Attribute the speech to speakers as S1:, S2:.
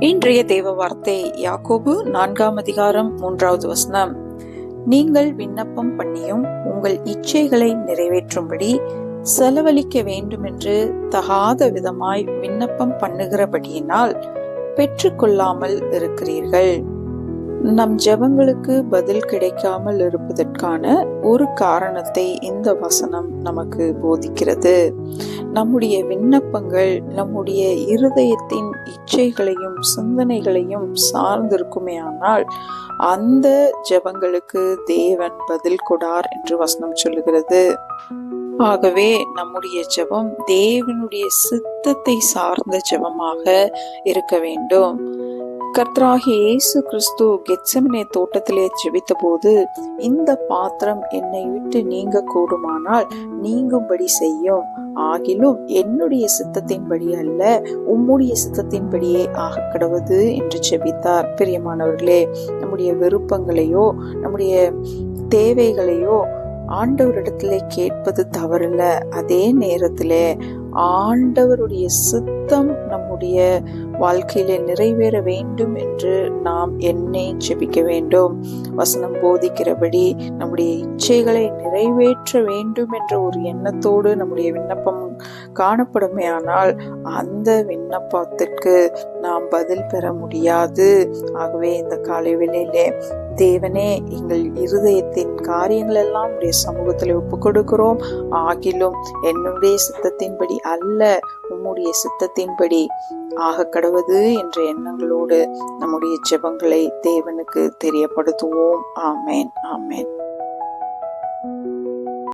S1: இன்றைய தேவ வார்த்தை யாக்கோபு நான்காம் அதிகாரம் மூன்றாவது வசனம். நீங்கள் விண்ணப்பம் பண்ணியும் உங்கள் இச்சைகளை நிறைவேற்றும்படி செலவழிக்க வேண்டுமென்று தகாத விதமாய் விண்ணப்பம் பண்ணுகிறபடியினால் பெற்றுக்கொள்ளாமல் இருக்கிறீர்கள். நம் ஜெபங்களுக்கு பதில் கிடைக்காமல் இருப்பதற்கான ஒரு காரணத்தை இந்த வசனம் நமக்கு போதிக்கிறது. நம்முடைய விண்ணப்பங்கள் நம்முடைய இருதயத்தின் இச்சைகளையும் சிந்தனைகளையும் சார்ந்திருக்குமே ஆனால் அந்த ஜெபங்களுக்கு தேவன் பதில் கொடார் என்று வசனம் சொல்லுகிறது. ஆகவே நம்முடைய ஜெபம் தேவனுடைய சித்தத்தை சார்ந்த ஜெபமாக இருக்க வேண்டும். கர்த்தராகிய இயேசு கிறிஸ்து கெட்சமனே தோட்டத்திலே ஜெபித்தபோது இந்த பாத்திரம் என்னை விட்டு நீங்க கூடுமானால் நீங்கும்படி செய்யும். ஆகிலும் என்னுடைய சித்தத்தின்படி அல்ல உம்முடைய சித்தத்தின்படியே ஆக கடவுது என்று ஜெபித்தார். பிரியமானவர்களே நம்முடைய விருப்பங்களையோ நம்முடைய தேவைகளையோ ஆண்டவரிடத்திலே கேட்பது தவறில்ல. அதே நேரத்தில் ஆண்டவருடைய சித்தம் நம்முடைய வாழ்க்கையிலே நிறைவேற வேண்டும் என்று நாம் என்னை ஜெபிக்க வேண்டும். வசனம் போதிக்கிறபடி நம்முடைய இச்சைகளை நிறைவேற்ற வேண்டும் என்ற ஒரு எண்ணத்தோடு நம்முடைய விண்ணப்பம் காணப்படுமே ஆனால் அந்த விண்ணப்பத்திற்கு நாம் பதில் பெற முடியாது. ஆகவே இந்த காலை வேளையிலே தேவனே எங்கள் இருதயத்தின் காரியங்கள் எல்லாம் உடைய சமூகத்தில் ஒப்பு கொடுக்கிறோம் ஆகிலும் என்னுடைய சித்தத்தின்படி அல்ல நம்முடைய சித்தத்தின்படி ஆக கடவுது என்ற எண்ணங்களோடு நம்முடைய ஜெபங்களை தேவனுக்கு தெரியப்படுத்துவோம். ஆமேன். ஆமேன்.